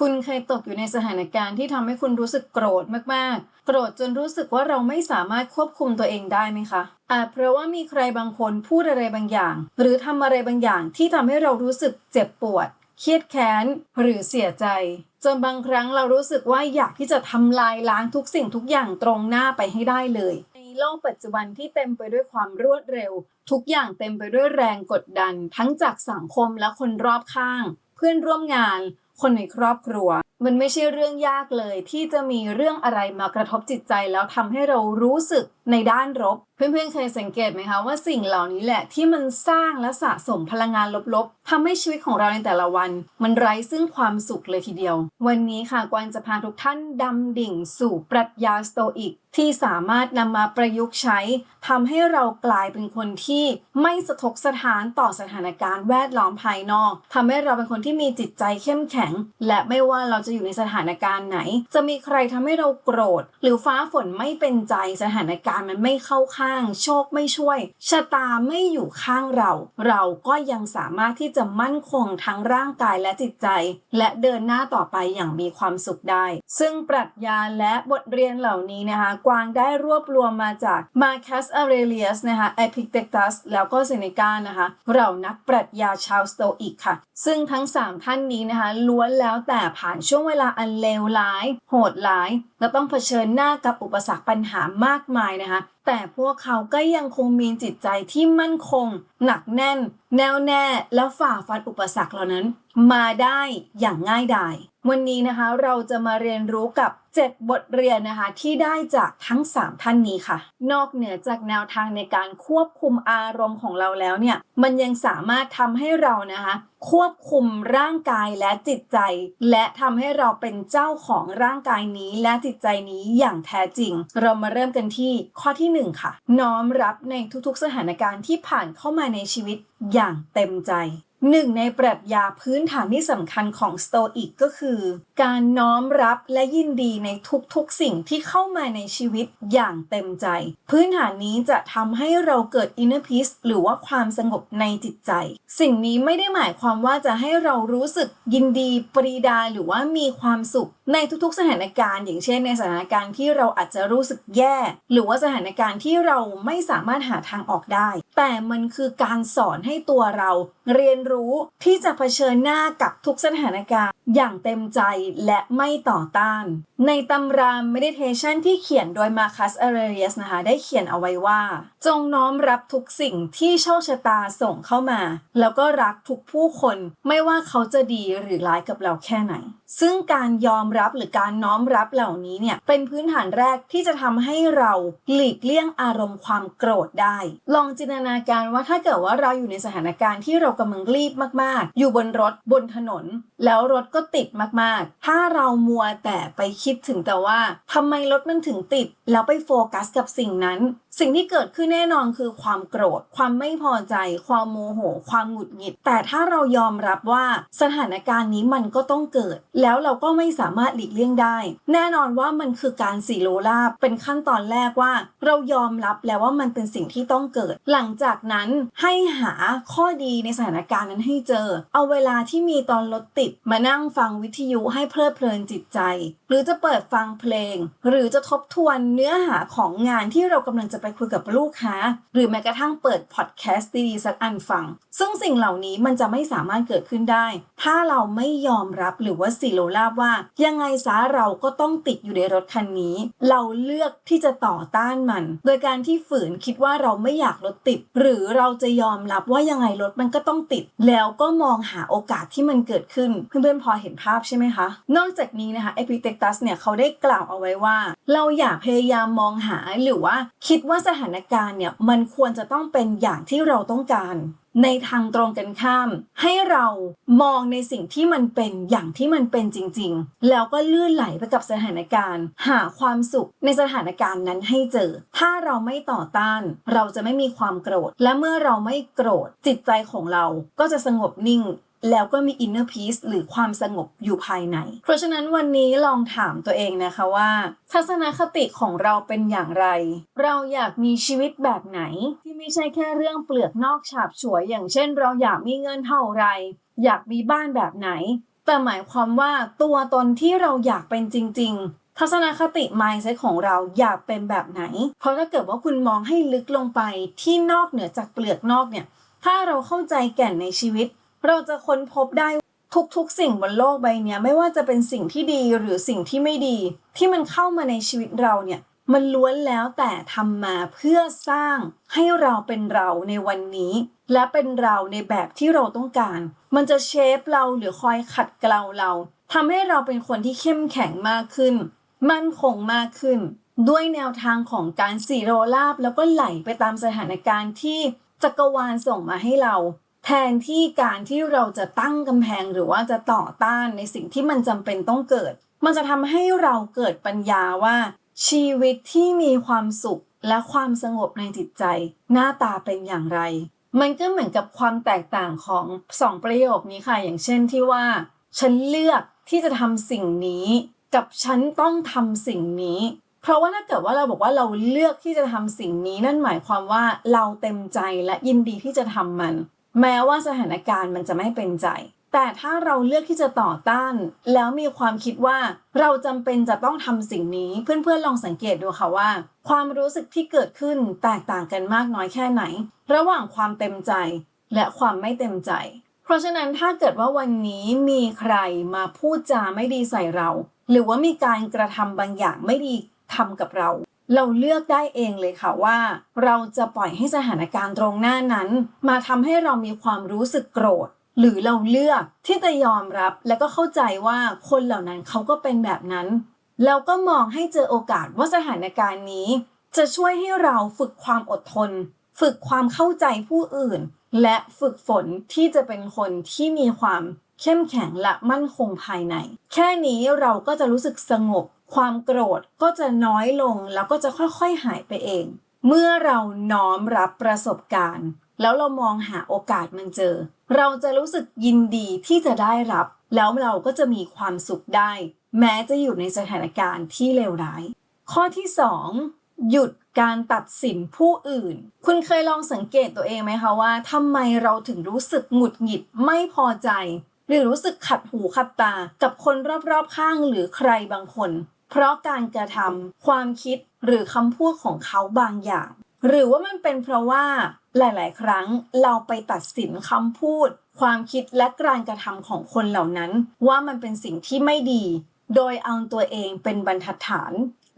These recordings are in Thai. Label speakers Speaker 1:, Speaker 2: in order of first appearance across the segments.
Speaker 1: คุณเคยตกอยู่ในสถานการณ์ที่ทำให้คุณรู้สึกโกรธมากๆ โกรธจนรู้สึกว่าเราไม่สามารถควบคุมตัวเองได้ไหมคะ อาจเพราะว่ามีใครบางคนพูดอะไรบางอย่าง หรือทำอะไรบางอย่างที่ทำให้เรารู้สึกเจ็บปวด เครียดแค้น หรือเสียใจ จนบางครั้งเรารู้สึกว่าอยากที่จะทำลายล้างทุกสิ่งทุกอย่างตรงหน้าไปให้ได้เลยในโลกปัจจุบันที่เต็มไปด้วยความรวดเร็ว ทุกอย่างเต็มไปด้วยแรงกดดัน ทั้งจากสังคมและคนรอบข้าง เพื่อนร่วมงาน คนในครอบครัว มันไม่ใช่เรื่องยากเลย ที่จะมีเรื่องอะไรมากระทบจิตใจแล้วทำให้เรารู้สึกในด้านลบ เพื่อนๆเคยสังเกตไหมคะว่าสิ่งเหล่านี้แหละที่มันสร้างและสะสมพลังงานลบๆทำให้ชีวิตของเราในแต่ละวัน มันไร้ซึ่งความสุขเลยทีเดียว วันนี้ค่ะกวางจะพาทุกท่านดำดิ่งสู่ปรัชญาสโตอิก ที่สามารถนำมาประยุกต์ใช้ทำให้เรากลายเป็นคนที่ไม่สะทกสถานต่อสถานการณ์แวดล้อมภายนอกทำให้เราเป็นคนที่มีจิตใจเข้มแข็ง และไม่ว่าเราจะอยู่ในสถานการณ์ไหน จะมีใครทำให้เราโกรธ หรือฟ้าฝนไม่เป็นใจสถานการณ์มันไม่เข้าข้างโชคไม่ช่วย ชะตาไม่อยู่ข้างเรา เราก็ยังสามารถที่จะมั่นคงทั้งร่างกายและจิตใจ และเดินหน้าต่อไปอย่างมีความสุขได้ ซึ่งปรัชญาและบทเรียนเหล่านี้นะคะ กวางได้รวบรวมมาจาก Marcus Aurelius นะคะ Epictetus แล้วก็เซเนกานะคะเรานักปรัชญาชาวสโตอิกค่ะ ซึ่งทั้ง 3 ท่านนี้นะคะล้วนแล้วแต่ผ่านช่วงเวลาอันเลวร้าย โหดร้าย และต้องเผชิญหน้ากับอุปสรรคปัญหามากมายนะคะ แต่พวกเขาก็ยังคงมีจิตใจที่มั่นคง หนักแน่น แน่วแน่ และฝ่าฟันอุปสรรคเหล่านั้น มาได้อย่างง่ายดาย วันนี้นะคะเราจะมาเรียนรู้กับ 7 บทเรียนนะคะที่ได้จากทั้ง 3 ท่านนี้ค่ะ นอกเหนือจากแนวทางในการควบคุมอารมณ์ของเราแล้วเนี่ย มันยังสามารถทำให้เรานะคะ ควบคุมร่างกายและจิตใจ และทำให้เราเป็นเจ้าของร่างกายนี้และจิตใจนี้อย่างแท้จริง เรามาเริ่มกันที่ข้อที่ 1 ค่ะ น้อมรับในทุกๆสถานการณ์ที่ผ่านเข้ามาในชีวิตอย่างเต็มใจ หนึ่งในปรัชญาพื้นฐานที่สำคัญของสโตอิกก็คือ การน้อมรับและยินดีในทุกๆสิ่งที่เข้ามาในชีวิตอย่างเต็มใจ พื้นฐานนี้จะทำให้เราเกิดอินเนอร์พีซหรือว่าความสงบในจิตใจ สิ่งนี้ไม่ได้หมายความว่าจะให้เรารู้สึกยินดีปรีดาหรือว่ามีความสุข ในทุกๆสถานการณ์ อย่างเช่น ในสถานการณ์ที่เราอาจจะรู้สึกแย่ หรือว่าสถานการณ์ที่เราไม่สามารถหาทางออกได้ แต่มันคือการสอนให้ตัวเราเรียนรู้ที่จะเผชิญหน้ากับทุกสถานการณ์ อย่างเต็มใจและไม่ต่อต้าน ในตำรา meditation ที่เขียนโดยมาคัส อเรเรียสนะคะ ได้เขียนเอาไว้ว่า จงน้อมรับทุกสิ่งที่โชคชะตาส่งเข้ามา แล้วก็รักทุกผู้คน ไม่ว่าเขาจะดีหรือร้ายกับเราแค่ไหน ซึ่งการยอมรับหรือการน้อมรับเหล่านี้เนี่ยเป็นพื้นฐานแรกที่จะทำให้เราหลีกเลี่ยงอารมณ์ความโกรธได้ ลองจินตนาการว่าถ้าเกิดว่าเราอยู่ในสถานการณ์ที่เรากำลังรีบมาก ๆ อยู่บนรถบนถนน แล้วรถก็ติดมาก ๆ ถ้าเรามัวแต่ไปคิดถึงแต่ว่าทำไมรถมันถึงติด แล้วไปโฟกัสกับสิ่งนั้น สิ่งที่เกิดขึ้นแน่นอนคือความโกรธ ความไม่พอใจ ความโมโห ความหงุดหงิด แต่ถ้าเรายอมรับว่าสถานการณ์นี้มันก็ต้องเกิด แล้วเราก็ไม่สามารถหลีกเลี่ยงได้ แน่นอนว่ามันคือการสีโลลาบเป็นขั้นตอนแรกว่า เรายอมรับแล้วว่ามันเป็นสิ่งที่ต้องเกิด หลังจากนั้นให้หาข้อดีในสถานการณ์นั้นให้เจอ เอาเวลาที่มีตอนรถติดมานั่งฟังวิทยุให้เพลิดเพลินจิตใจ หรือจะเปิดฟังเพลง หรือจะทบทวนเนื้อหาของงานที่เรากำลังจะไปไปคุยกับลูกค้า หรือแม้กระทั่งเปิดพอดแคสต์ดีๆสักอันฟัง ซึ่งสิ่งเหล่านี้มันจะไม่สามารถเกิดขึ้นได้ ถ้าเราไม่ยอมรับหรือว่าสิโลลาบว่า ยังไงซะเราก็ต้องติดอยู่ในรถคันนี้ เราเลือกที่จะต่อต้านมัน โดยการที่ฝืนคิดว่าเราไม่อยากรถติด หรือเราจะยอมรับว่ายังไงรถมันก็ต้องติด แล้วก็มองหาโอกาสที่มันเกิดขึ้น เพื่อนๆพอเห็นภาพใช่ไหมคะ นอกจากนี้นะคะเอพิเตตัสเนี่ยเขาได้กล่าวเอาไว้ว่า เราอย่าพยายามมองหาหรือว่าคิดว่าสถานการณ์เนี่ยมันควรจะต้องเป็นอย่างที่เราต้องการ ในทางตรงกันข้าม ให้เรามองในสิ่งที่มันเป็นอย่างที่มันเป็นจริงๆ แล้วก็ลื่นไหลไปกับสถานการณ์ หาความสุขในสถานการณ์นั้นให้เจอ ถ้าเราไม่ต่อต้าน เราจะไม่มีความโกรธ และเมื่อเราไม่โกรธจิตใจของเราก็จะสงบนิ่ง แล้วก็มี inner peace หรือความสงบอยู่ภายใน เพราะฉะนั้นวันนี้ลองถามตัวเองนะคะว่า ทัศนคติของเราเป็นอย่างไร เราอยากมีชีวิตแบบไหน ที่ไม่ใช่แค่เรื่องเปลือกนอกฉาบฉวย อย่างเช่น เราอยากมีเงินเท่าไร อยากมีบ้านแบบไหน แต่หมายความว่าตัวตนที่เราอยากเป็นจริง ๆทัศนคติ mindset ของเราอยากเป็นแบบไหน เพราะถ้าเกิดว่าคุณมองให้ลึกลงไปที่นอกเหนือจากเปลือกนอกเนี่ย ถ้าเราเข้าใจแก่นในชีวิต เราจะค้นพบได้ทุกๆ สิ่งบนโลกใบนี้ไม่ว่าจะเป็นสิ่งที่ดีหรือสิ่งที่ไม่ดี ที่มันเข้ามาในชีวิตเราเนี่ยมันล้วนแล้วแต่ทำมาเพื่อสร้างให้เราเป็นเราในวันนี้ และเป็นเราในแบบที่เราต้องการ มันจะเชฟเราหรือคอยขัดเกลาเราทำให้เราเป็นคนที่เข้มแข็งมากขึ้น มั่นคงมากขึ้น ด้วยแนวทางของการสีโรลาบแล้วก็ไหลไปตามสถานการณ์ที่จักรวาลส่งมาให้เรา แทนที่การที่เราจะตั้งกำแพงหรือว่าจะต่อต้านในสิ่งที่มันจำเป็นต้องเกิด มันจะทำให้เราเกิดปัญญาว่า ชีวิตที่มีความสุขและความสงบในจิตใจ หน้าตาเป็นอย่างไร มันก็เหมือนกับความแตกต่างของสองประโยคนี้ค่ะ อย่างเช่นที่ว่า ฉันเลือกที่จะทำสิ่งนี้ กับฉันต้องทำสิ่งนี้ เพราะว่าถ้าเกิดว่าเราบอกว่าเราเลือกที่จะทำสิ่งนี้นั่นหมายความว่าเราเต็มใจและยินดีที่จะทำมัน แม้ว่าสถานการณ์มันจะไม่เป็นใจ แต่ถ้าเราเลือกที่จะต่อต้าน แล้วมีความคิดว่าเราจำเป็นจะต้องทำสิ่งนี้ เพื่อนๆลองสังเกตดูค่ะว่า ความรู้สึกที่เกิดขึ้นแตกต่างกันมากน้อยแค่ไหน ระหว่างความเต็มใจ และความไม่เต็มใจ เพราะฉะนั้นถ้าเกิดว่าวันนี้มีใครมาพูดจาไม่ดีใส่เรา หรือว่ามีการกระทำบางอย่างไม่ดีทำกับเรา เราเลือกได้เองเลยค่ะว่า เราจะปล่อยให้สถานการณ์ตรงหน้านั้น มาทำให้เรามีความรู้สึกโกรธ หรือเราเลือกที่จะยอมรับและก็เข้าใจว่าคนเหล่านั้นเขาก็เป็นแบบนั้นแล้วก็มองให้เจอโอกาสว่าสถานการณ์นี้ จะช่วยให้เราฝึกความอดทน ฝึกความเข้าใจผู้อื่น และฝึกฝนที่จะเป็นคนที่มีความเข้มแข็งและมั่นคงภายใน แค่นี้เราก็จะรู้สึกสงบ ความโกรธก็จะน้อยลงแล้วก็จะค่อยๆหายไปเอง เมื่อเราน้อมรับประสบการณ์ แล้วเรามองหาโอกาสมันเจอ เราจะรู้สึกยินดีที่จะได้รับ แล้วเราก็จะมีความสุขได้ แม้จะอยู่ในสถานการณ์ที่เลวร้าย ข้อที่2หยุดการตัดสินผู้อื่น คุณเคยลองสังเกตตัวเองไหมคะว่าทำไมเราถึงรู้สึกหงุดหงิดไม่พอใจ หรือรู้สึกขัดหูขัดตา กับคนรอบๆข้างหรือใครบางคน เพราะการกระทำความคิดหรือคำพูดของเขาบางอย่าง หรือว่ามันเป็นเพราะว่าหลาย ๆ ครั้งเราไปตัดสินคำพูด ความคิดและการกระทำของคนเหล่านั้น ว่ามันเป็นสิ่งที่ไม่ดี โดยเอาตัวเองเป็นบรรทัดฐาน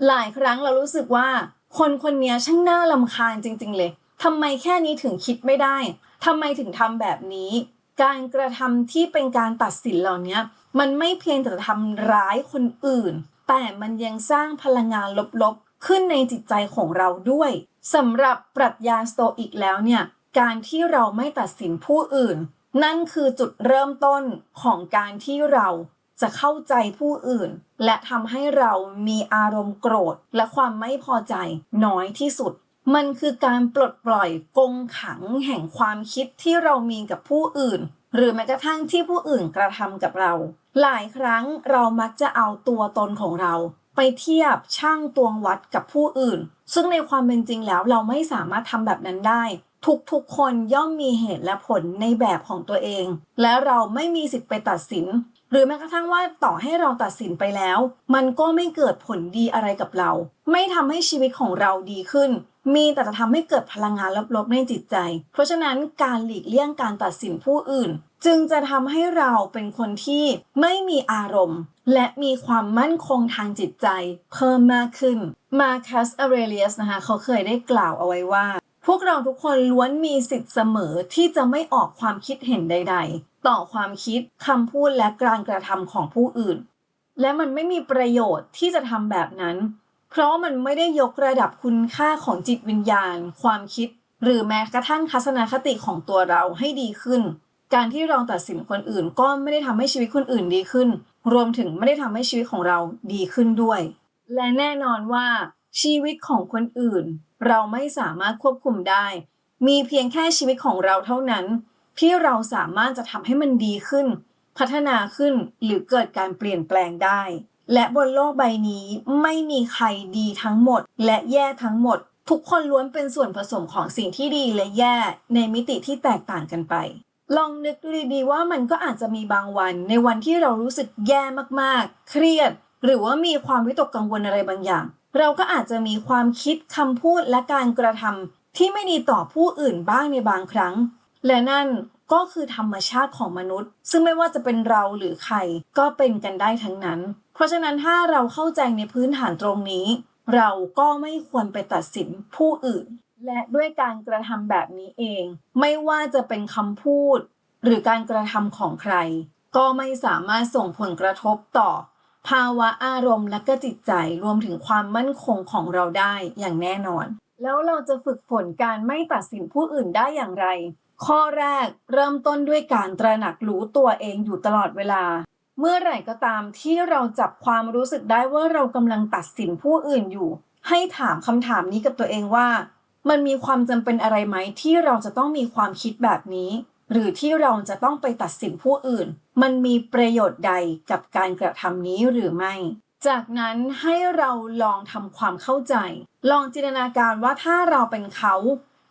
Speaker 1: หลายครั้งเรารู้สึกว่า คนคนนี้ช่างน่าลำคาญจริง ๆ เลยทำไมแค่นี้ถึงคิดไม่ได้ทำไมถึงทำแบบนี้ การกระทำที่เป็นการตัดสินเหล่านี้มันไม่เพียงแต่ทำร้ายคนอื่น แต่มันยังสร้างพลังงานลบๆ ขึ้นในจิตใจของเราด้วยสำหรับปรัชญาสโตอิกแล้วเนี่ย การที่เราไม่ตัดสินผู้อื่น นั่นคือจุดเริ่มต้นของการที่เราจะเข้าใจผู้อื่น และทำให้เรามีอารมณ์โกรธ และความไม่พอใจน้อยที่สุด มันคือการปลดปล่อยกงขังแห่งความคิดที่เรามีกับผู้อื่น หรือแม้กระทั่งที่ผู้อื่นกระทำกับเรา หลายครั้งเรามักจะเอาตัวตนของเรา ไปเทียบช่างตวงวัดกับผู้อื่น ซึ่งในความเป็นจริงแล้วเราไม่สามารถทำแบบนั้นได้ ทุกๆคนย่อมมีเหตุและผลในแบบของตัวเอง และเราไม่มีสิทธิ์ไปตัดสิน หรือแม้กระทั่งว่าต่อให้เราตัดสินไปแล้ว มันก็ไม่เกิดผลดีอะไรกับเรา ไม่ทำให้ชีวิตของเราดีขึ้นมีแต่จะทำให้เกิดพลังงานลบๆในจิตใจ เพราะฉะนั้นการหลีกเลี่ยงการตัดสินผู้อื่น จึงจะทำให้เราเป็นคนที่ไม่มีอารมณ์ และมีความมั่นคงทางจิตใจเพิ่มมากขึ้น มาคัสอเรเลียสนะคะ เขาเคยได้กล่าวเอาไว้ว่า พวกเราทุกคนล้วนมีสิทธิ์เสมอที่จะไม่ออกความคิดเห็นใด ๆ ต่อความคิดคำพูดและการกระทำของผู้อื่น และมันไม่มีประโยชน์ที่จะทำแบบนั้น เพราะมันไม่ได้ยกระดับคุณค่าของจิตวิญญาณ ความคิด หรือแม้กระทั่งทัศนคติของตัวเราให้ดีขึ้น การที่เราตัดสินคนอื่นก็ไม่ได้ทำให้ชีวิตคนอื่นดีขึ้น รวมถึงไม่ได้ทำให้ชีวิตของเราดีขึ้นด้วย และแน่นอนว่า ชีวิตของคนอื่น เราไม่สามารถควบคุมได้ มีเพียงแค่ชีวิตของเราเท่านั้น ที่เราสามารถจะทำให้มันดีขึ้น พัฒนาขึ้นหรือเกิดการเปลี่ยนแปลงได้ และบนโลกใบนี้ไม่มีใครดีทั้งหมด และแย่ทั้งหมด ทุกคนล้วนเป็นส่วนผสมของสิ่งที่ดีและแย่ในมิติที่แตกต่างกันไป ลองนึกดูดีๆว่ามันก็อาจจะมีบางวัน ในวันที่เรารู้สึกแย่มากๆ เครียด หรือว่ามีความวิตกกังวลอะไรบางอย่าง เราก็อาจจะมีความคิดคำพูดและการกระทำที่ไม่ดีต่อผู้อื่นบ้างในบางครั้ง และนั่นก็คือธรรมชาติของมนุษย์ ซึ่งไม่ว่าจะเป็นเราหรือใครก็เป็นกันได้ทั้งนั้น เพราะฉะนั้นถ้าเราเข้าใจในพื้นฐานตรงนี้ เราก็ไม่ควรไปตัดสินผู้อื่น และด้วยการกระทำแบบนี้เอง ไม่ว่าจะเป็นคำพูด หรือการกระทำของใคร ก็ไม่สามารถส่งผลกระทบต่อ ภาวะอารมณ์และก็จิตใจรวมถึงความมั่นคงของเราได้อย่างแน่นอน แล้วเราจะฝึกฝนการไม่ตัดสินผู้อื่นได้อย่างไร ข้อแรกเริ่มต้นด้วยการตระหนักรู้ตัวเองอยู่ตลอดเวลา เมื่อไหร่ก็ตามที่เราจับความรู้สึกได้ว่าเรากำลังตัดสินผู้อื่นอยู่ ให้ถามคำถามนี้กับตัวเองว่า มันมีความจำเป็นอะไรไหมที่เราจะต้องมีความคิดแบบนี้ หรือที่เราจะต้องไปตัดสินผู้อื่น มันมีประโยชน์ใดกับการกระทำนี้หรือไม่ จากนั้นให้เราลองทำความเข้าใจ ลองจินตนาการว่าถ้าเราเป็นเขา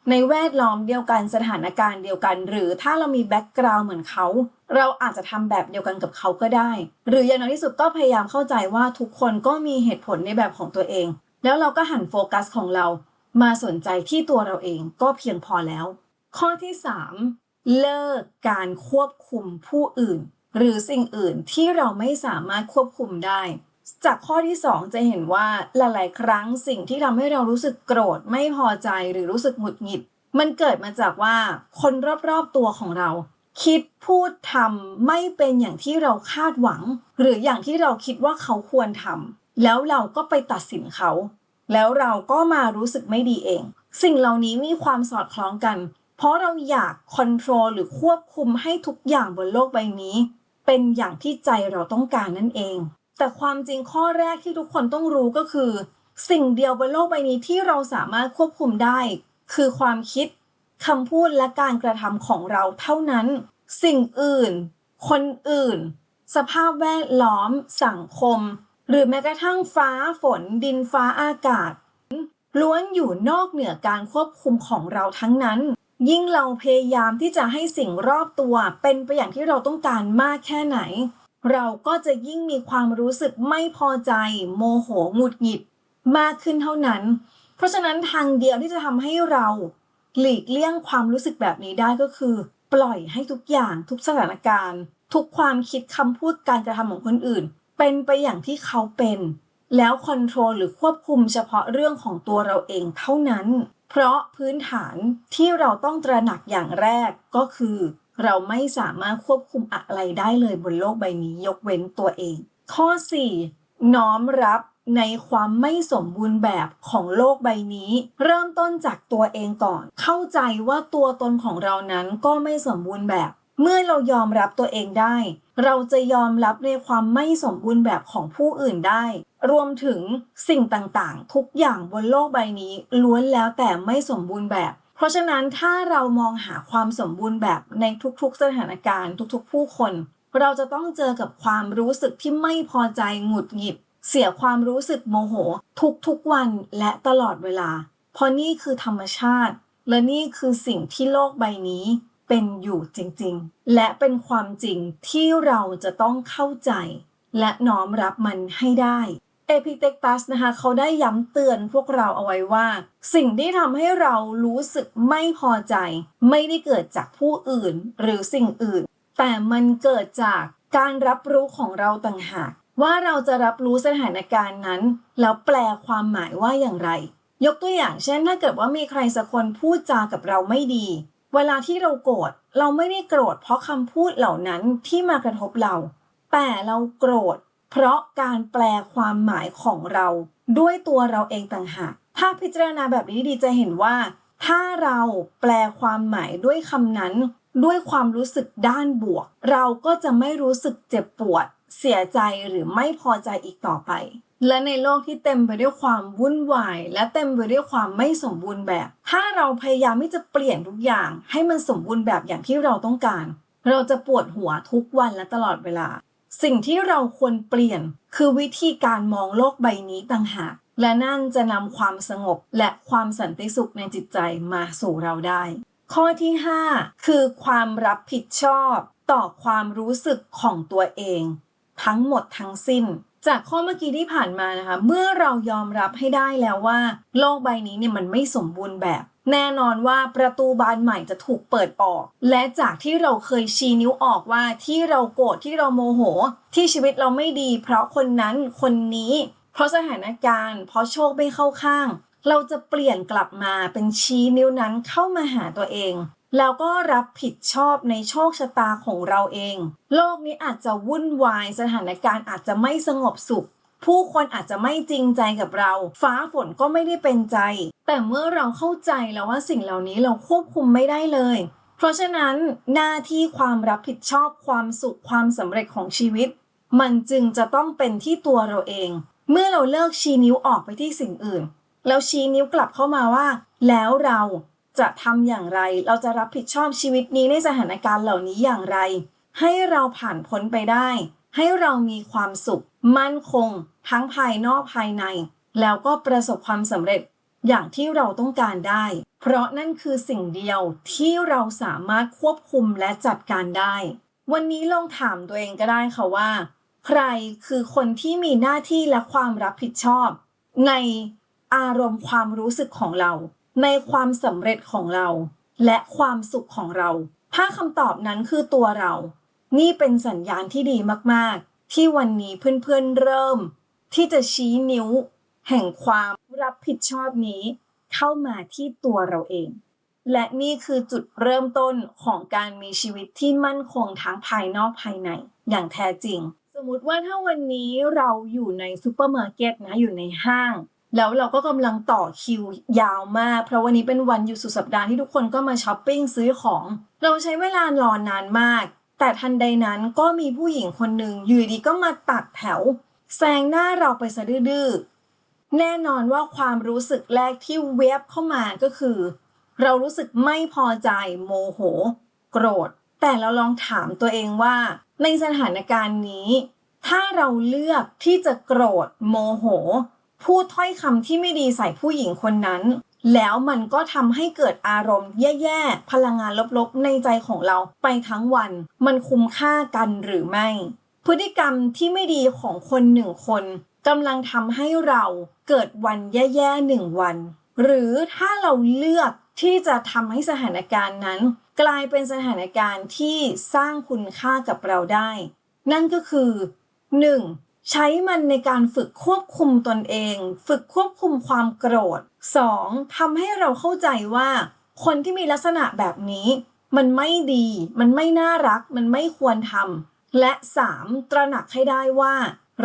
Speaker 1: ในแวดล้อมเดียวกันสถานการณ์เดียวกัน หรือถ้าเรามีแบ็กกราวด์เหมือนเขา เราอาจจะทำแบบเดียวกันกับเขาก็ได้ หรืออย่างน้อยที่สุดก็พยายามเข้าใจว่าทุกคนก็มีเหตุผลในแบบของตัวเอง แล้วเราก็หันโฟกัสของเรา มาสนใจที่ตัวเราเองก็เพียงพอแล้ว ข้อที่ 3 เลิกการควบคุมผู้อื่น หรือสิ่งอื่นที่เราไม่สามารถควบคุมได้ จากข้อที่ 2 จะเห็นว่าหลาย ๆ ครั้งสิ่งที่ทำให้เรารู้สึกโกรธไม่พอใจหรือรู้สึกหงุดหงิด มันเกิดมาจากว่าคนรอบ ๆ ตัวของเรา คิดพูดทำไม่เป็นอย่างที่เราคาดหวัง หรืออย่างที่เราคิดว่าเขาควรทำแล้วเราก็ไปตัดสินเขา แล้วเราก็มารู้สึกไม่ดีเอง สิ่งเหล่านี้มีความสอดคล้องกัน เพราะเราอยากคอนโทรลหรือควบคุมให้ทุกอย่างบนโลกใบนี้ เป็นอย่างที่ใจเราต้องการนั่นเอง แต่ความจริงข้อแรกที่ทุกคนต้องรู้ก็คือ สิ่งเดียวบนโลกใบนี้ที่เราสามารถควบคุมได้ คือความคิดคำพูดและการกระทำของเราเท่านั้น สิ่งอื่น คนอื่น สภาพแวดล้อม สังคม หรือแม้กระทั่งฟ้าฝน ดินฟ้าอากาศ ล้วนอยู่นอกเหนือการควบคุมของเราทั้งนั้น ยิ่งเราพยายามที่จะให้สิ่งรอบตัว เป็นไปอย่างที่เราต้องการมากแค่ไหน เราก็จะยิ่งมีความรู้สึกไม่พอใจ โมโหหงุดหงิด มากขึ้นเท่านั้น เพราะฉะนั้นทางเดียวที่จะทำให้เรา หลีกเลี่ยงความรู้สึกแบบนี้ได้ก็คือ ปล่อยให้ทุกอย่างทุกสถานการณ์ ทุกความคิดคำพูดการกระทำของคนอื่น เป็นไปอย่างที่เขาเป็น แล้วคอนโทรลหรือควบคุมเฉพาะเรื่องของตัวเราเองเท่านั้น เพราะพื้นฐานที่เราต้องตระหนักอย่างแรกก็คือ เราไม่สามารถควบคุมอะไรได้เลยบนโลกใบนี้ยกเว้นตัวเอง ข้อ 4 น้อมรับในความไม่สมบูรณ์แบบของโลกใบนี้ เริ่มต้นจากตัวเองก่อน เข้าใจว่าตัวตนของเรานั้นก็ไม่สมบูรณ์แบบ เมื่อเรายอมรับตัวเองได้ เราจะยอมรับในความไม่สมบูรณ์แบบของผู้อื่นได้ รวมถึงสิ่งต่างๆ ทุกอย่างบนโลกใบนี้ล้วนแล้วแต่ไม่สมบูรณ์แบบ เพราะฉะนั้นถ้าเรามองหาความสมบูรณ์แบบในทุกๆ สถานการณ์ ทุกๆ ผู้คน เราจะต้องเจอกับความรู้สึกที่ไม่พอใจหงุดหงิด เสียความรู้สึกโมโห ทุกๆวันและตลอดเวลา เพราะนี่คือธรรมชาติ และนี่คือสิ่งที่โลกใบนี้ เป็นอยู่จริงๆ และเป็นความจริงที่เราจะต้องเข้าใจ และน้อมรับมันให้ได้เอพิเทคตัสนะคะเขาได้ย้ำเตือนพวกเราเอาไว้ว่า สิ่งที่ทำให้เรารู้สึกไม่พอใจ ไม่ได้เกิดจากผู้อื่นหรือสิ่งอื่น แต่มันเกิดจากการรับรู้ของเราต่างหาก ว่าเราจะรับรู้สถานการณ์นั้น แล้วแปลความหมายว่าอย่างไร ยกตัวอย่างเช่นถ้าเกิดว่ามีใครสักคนพูดจากับเราไม่ดี เวลาที่เราโกรธเราไม่ได้โกรธเพราะคำพูดเหล่านั้นที่มากระทบเรา แต่เราโกรธ เพราะการแปลความหมายของเราด้วยตัวเราเองต่างหาก ถ้าพิจารณาแบบนี้ดีจะเห็นว่า ถ้าเราแปลความหมายด้วยคำนั้น ด้วยความรู้สึกด้านบวก เราก็จะไม่รู้สึกเจ็บปวด เสียใจหรือไม่พอใจอีกต่อไป และในโลกที่เต็มไปด้วยความวุ่นวาย และเต็มไปด้วยความไม่สมบูรณ์แบบ ถ้าเราพยายามที่จะเปลี่ยนทุกอย่าง ให้มันสมบูรณ์แบบอย่างที่เราต้องการ เราจะปวดหัวทุกวันและตลอดเวลา สิ่งที่เราควรเปลี่ยน คือวิธีการมองโลกใบนี้ต่างหากและนั่นจะนำความสงบและความสันติสุขในจิตใจมาสู่เราได้ ข้อที่ 5 คือความรับผิดชอบ ต่อความรู้สึกของตัวเอง ทั้งหมดทั้งสิ้น จากข้อเมื่อกี้ที่ผ่านมานะคะ เมื่อเรายอมรับให้ได้แล้วว่า โลกใบนี้เนี่ยมันไม่สมบูรณ์แบบ แน่นอนว่าประตูบานใหม่จะถูกเปิดออก และจากที่เราเคยชี้นิ้วออกว่าที่เราโกรธที่เราโมโห ที่ชีวิตเราไม่ดี เพราะคนนั้นคนนี้ เพราะสถานการณ์ เพราะโชคไม่เข้าข้าง เราจะเปลี่ยนกลับมาเป็นชี้นิ้วนั้นเข้ามาหาตัวเอง แล้วก็รับผิดชอบในโชคชะตาของเราเอง โลกนี้อาจจะวุ่นวาย สถานการณ์อาจจะไม่สงบสุข ผู้คนอาจจะไม่จริงใจกับเรา ฟ้าฝนก็ไม่ได้เป็นใจ แต่เมื่อเราเข้าใจแล้วว่าสิ่งเหล่านี้เราควบคุมไม่ได้เลย เพราะฉะนั้นหน้าที่ความรับผิดชอบความสุขความสำเร็จของชีวิต มันจึงจะต้องเป็นที่ตัวเราเอง เมื่อเราเลิกชี้นิ้วออกไปที่สิ่งอื่น แล้วชี้นิ้วกลับเข้ามาว่า แล้วเรา จะทำอย่างไร เราจะรับผิดชอบชีวิตนี้ในสถานการณ์เหล่านี้อย่างไร ให้เราผ่านพ้นไปได้ ให้เรามีความสุข มั่นคง ทั้งภายนอกภายใน แล้วก็ประสบความสำเร็จอย่างที่เราต้องการได้ เพราะนั่นคือสิ่งเดียวที่เราสามารถควบคุมและจัดการได้ วันนี้ลองถามตัวเองก็ได้ค่ะว่า ใครคือคนที่มีหน้าที่และความรับผิดชอบ ในอารมณ์ความรู้สึกของเรา ในความสำเร็จของเรา และความสุขของเรา ถ้าคำตอบนั้นคือตัวเรา นี่เป็นสัญญาณที่ดีมากๆ ที่วันนี้เพื่อนๆเริ่ม ที่จะชี้นิ้ว แห่งความรับผิดชอบนี้ เข้ามาที่ตัวเราเอง และนี่คือจุดเริ่มต้นของการมีชีวิตที่มั่นคงทั้งภายนอกภายใน อย่างแท้จริง สมมุติว่าถ้าวันนี้เราอยู่ในซูเปอร์มาร์เก็ตนะอยู่ในห้าง แล้วเราก็กำลังต่อคิวยาวมาก เพราะวันนี้เป็นวันหยุดสุดสัปดาห์ที่ทุกคนก็มาช้อปปิ้งซื้อของ เราใช้เวลารอนานมาก แต่ทันใดนั้นก็มีผู้หญิงคนหนึ่งอยู่ดีก็มาตัดแถวแซงหน้าเราไปสะดื้อแน่นอนว่าความรู้สึกแรกที่เวฟเข้ามาก็คือ เรารู้สึกไม่พอใจโมโห โกรธ แต่เราลองถามตัวเองว่า ในสถานการณ์นี้ ถ้าเราเลือกที่จะโกรธโมโห พูดถ้อยคำที่ไม่ดีใส่ผู้หญิงคนนั้น แล้วมันก็ทำให้เกิดอารมณ์แย่ๆ พลังงานลบๆ ในใจของเราไปทั้งวัน มันคุ้มค่ากันหรือไม่ พฤติกรรมที่ไม่ดีของคนหนึ่งคนกำลังทำให้เราเกิดวันแย่ๆหนึ่งวัน หรือถ้าเราเลือกที่จะทำให้สถานการณ์นั้น กลายเป็นสถานการณ์ที่สร้างคุณค่ากับเราได้ นั่นก็คือ 1. ใช้มันในการฝึกควบคุมตนเอง ฝึกควบคุมความโกรธ 2. ทำให้เราเข้าใจว่า คนที่มีลักษณะแบบนี้ มันไม่ดี มันไม่น่ารัก มันไม่ควรทำและ 3. ตระหนักให้ได้ว่า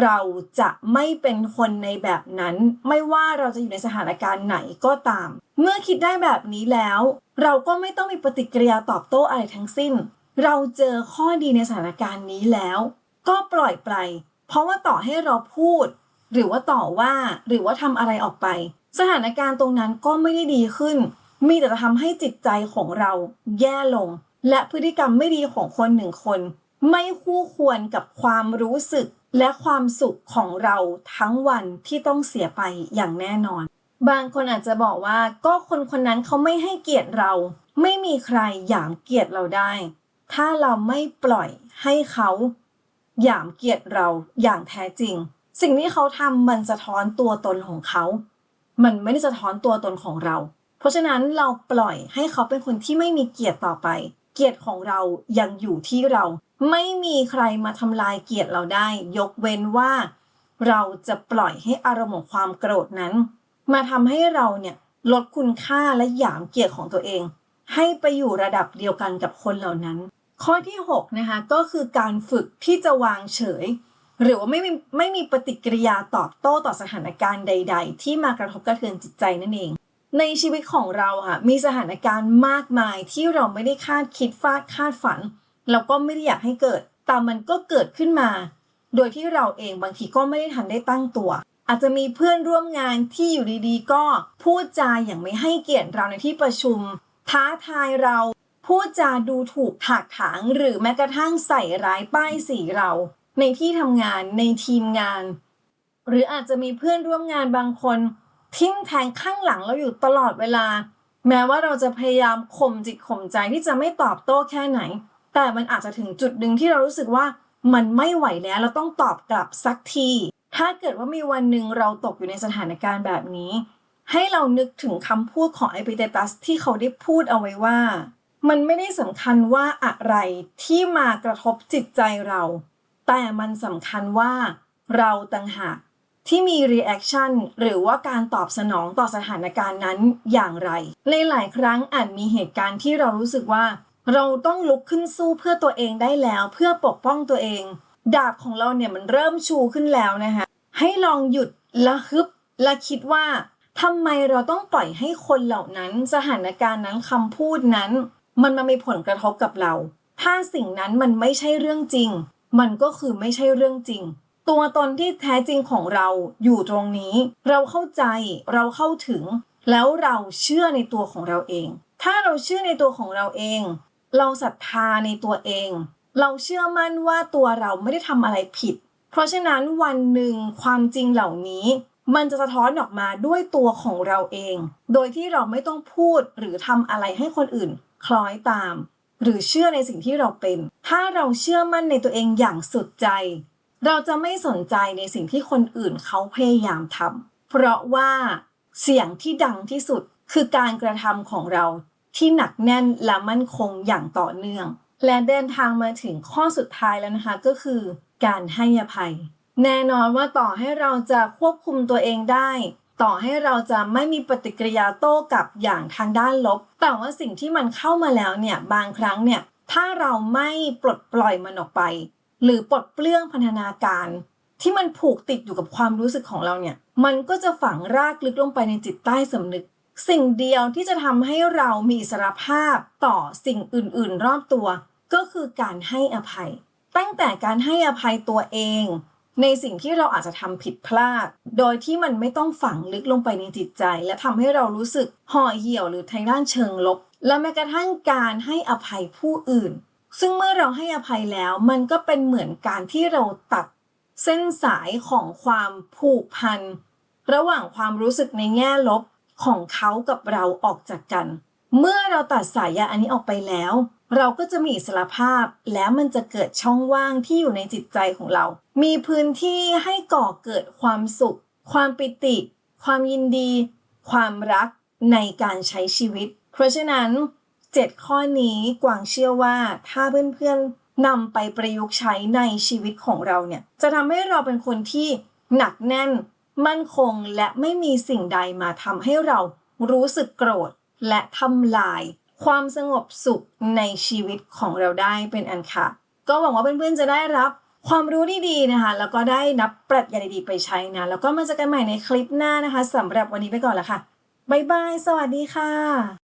Speaker 1: เราจะไม่เป็นคนในแบบนั้น ไม่ว่าเราจะอยู่ในสถานการณ์ไหนก็ตาม เมื่อคิดได้แบบนี้แล้ว เราก็ไม่ต้องมีปฏิกิริยาตอบโต้อะไรทั้งสิ้น เราเจอข้อดีในสถานการณ์นี้แล้ว ก็ปล่อยไป เพราะว่าต่อให้เราพูด หรือว่าต่อว่าหรือว่าทำอะไรออกไป สถานการณ์ตรงนั้นก็ไม่ได้ดีขึ้น มีแต่จะทำให้จิตใจของเราแย่ลง และพฤติกรรมไม่ดีของคนหนึ่งคน ไม่คู่ควรกับความรู้สึกและความสุขของเราทั้งวันที่ต้องเสียไปอย่างแน่นอน บางคนอาจจะบอกว่าก็คนคนนั้นเขาไม่ให้เกียรติเรา ไม่มีใครหยามเกียรติเราได้ ถ้าเราไม่ปล่อยให้เขา หยามเกียรติเราอย่างแท้จริง สิ่งที่เขาทำมันสะท้อนตัวตนของเขา มันไม่ได้สะท้อนตัวตนของเรา เพราะฉะนั้นเราปล่อยให้เขาเป็นคนที่ไม่มีเกียรติต่อไป เกียรติของเรายังอยู่ที่เรา ไม่มีใครมาทำลายเกียรติเราได้ ยกเว้นว่า เราจะปล่อยให้อารมณ์ของความโกรธนั้น มาทำให้เราเนี่ยลดคุณค่าและหยามเกียรติของตัวเอง ให้ไปอยู่ระดับเดียวกันกับคนเหล่านั้น ข้อที่6นะคะก็คือการฝึกที่จะวางเฉย หรือว่าไม่มีไม่มีปฏิกิริยาตอบโต้ต่อสถานการณ์ใด ๆ ที่มากระทบกระเทือนจิตใจนั่นเอง ในชีวิตของเราค่ะมีสถานการณ์มากมายที่เราไม่ได้คาดคิดฟาดคาดฝันเราก็ไม่ได้อยากให้เกิด แต่มันก็เกิดขึ้นมา โดยที่เราเองบางทีก็ไม่ได้ทันได้ตั้งตัว อาจจะมีเพื่อนร่วมงานที่อยู่ดีๆ ก็พูดจาอย่างไม่ให้เกียรติเราในที่ประชุม ท้าทายเรา พูดจาดูถูกถากถางหรือแม้กระทั่งใส่ร้ายป้ายสีเรา ในที่ทำงานในทีมงาน หรืออาจจะมีเพื่อนร่วมงานบางคน ทิ่มแทงข้างหลังเราอยู่ตลอดเวลา แม้ว่าเราจะพยายามข่มจิตข่มใจที่จะไม่ตอบโต้แค่ไหน แต่มันอาจจะถึงจุดหนึ่งที่เรารู้สึกว่ามันไม่ไหวแล้วเราต้องตอบกลับสักที ถ้าเกิดว่ามีวันหนึ่งเราตกอยู่ในสถานการณ์แบบนี้ ให้เรานึกถึงคำพูดของไอปิเตตัสที่เขาได้พูดเอาไว้ว่า มันไม่ได้สำคัญว่าอะไรที่มากระทบจิตใจเรา แต่มันสำคัญว่าเราต่างหากที่มี reaction หรือว่าการตอบสนองต่อสถานการณ์นั้นอย่างไร ในหลายครั้งอาจมีเหตุการณ์ที่เรารู้สึกว่า เราต้องลุกขึ้นสู้เพื่อตัวเองได้แล้ว เพื่อปกป้องตัวเอง ดาบของเราเนี่ยมันเริ่มชูขึ้นแล้วนะคะให้ลองหยุดและฮึบและคิดว่าทำไมเราต้องปล่อยให้คนเหล่านั้น สถานการณ์นั้นคำพูดนั้น มันมามีผลกระทบกับเรา ถ้าสิ่งนั้นมันไม่ใช่เรื่องจริง มันก็คือไม่ใช่เรื่องจริง ตัวตนที่แท้จริงของเราอยู่ตรงนี้ เราเข้าใจเราเข้าถึง แล้วเราเชื่อในตัวของเราเอง ถ้าเราเชื่อในตัวของเราเอง เราศรัทธาในตัวเอง เราเชื่อมั่นว่าตัวเราไม่ได้ทำอะไรผิด เพราะฉะนั้นวันหนึ่งความจริงเหล่านี้มันจะสะท้อนออกมาด้วยตัวของเราเอง โดยที่เราไม่ต้องพูดหรือทำอะไรให้คนอื่น คล้อยตาม หรือเชื่อในสิ่งที่เราเป็น ถ้าเราเชื่อมั่นในตัวเองอย่างสุดใจ เราจะไม่สนใจในสิ่งที่คนอื่นเขาพยายามทำเพราะว่าเสียงที่ดังที่สุดคือการกระทำของเราที่หนักแน่นและมั่นคงอย่างต่อเนื่อง และเดินทางมาถึงข้อสุดท้ายแล้วนะคะก็คือ การให้อภัย แน่นอนว่าต่อให้เราจะควบคุมตัวเองได้ ต่อให้เราจะไม่มีปฏิกิริยาโต้กลับอย่างทางด้านลบ แต่ว่าสิ่งที่มันเข้ามาแล้วเนี่ยบางครั้งเนี่ยถ้าเราไม่ปลดปล่อยมันออกไป หรือปลดเปลื้องพันธนาการ ที่มันผูกติดอยู่กับความรู้สึกของเราเนี่ย มันก็จะฝังรากลึกลงไปในจิตใต้สำนึก สิ่งเดียวที่จะทำให้เรามีอิสรภาพต่อสิ่งอื่น ๆ รอบตัว ก็คือการให้อภัย ตั้งแต่การให้อภัยตัวเอง ในสิ่งที่เราอาจจะทำผิดพลาด โดยที่มันไม่ต้องฝังลึกลงไปในจิตใจ และทำให้เรารู้สึกห่อเหี่ยวหรือทางด้านเชิงลบ และแม้กระทั่งการให้อภัยผู้อื่น ซึ่งเมื่อเราให้อภัยแล้วมันก็เป็นเหมือนการที่เราตัดเส้นสายของความผูกพัน ระหว่างความรู้สึกในแง่ลบของเขากับเราออกจากกัน เมื่อเราตัดสายยาอันนี้ออกไปแล้ว เราก็จะมีอิสรภาพ แล้วมันจะเกิดช่องว่างที่อยู่ในจิตใจของเรา มีพื้นที่ให้ก่อเกิดความสุข ความปิติ ความยินดี ความรักในการใช้ชีวิต เพราะฉะนั้น 7 ข้อนี้กวางเชื่อว่าถ้าเพื่อนๆนำไปประยุกต์ใช้ในชีวิตของเราเนี่ย จะทำให้เราเป็นคนที่หนักแน่น มั่นคงและไม่มีสิ่งใดมาทำให้เรารู้สึกโกรธ และทำลายความสงบสุขในชีวิตของเราได้เป็นอันขาดก็หวังว่าเพื่อนๆจะได้รับความรู้ดีๆนะคะ แล้วก็ได้นับปรัชญาดีๆไปใช้นะ แล้วก็มาเจอกันใหม่ในคลิปหน้านะคะสำหรับวันนี้ไปก่อนละค่ะ บ๊ายบาย สวัสดีค่ะ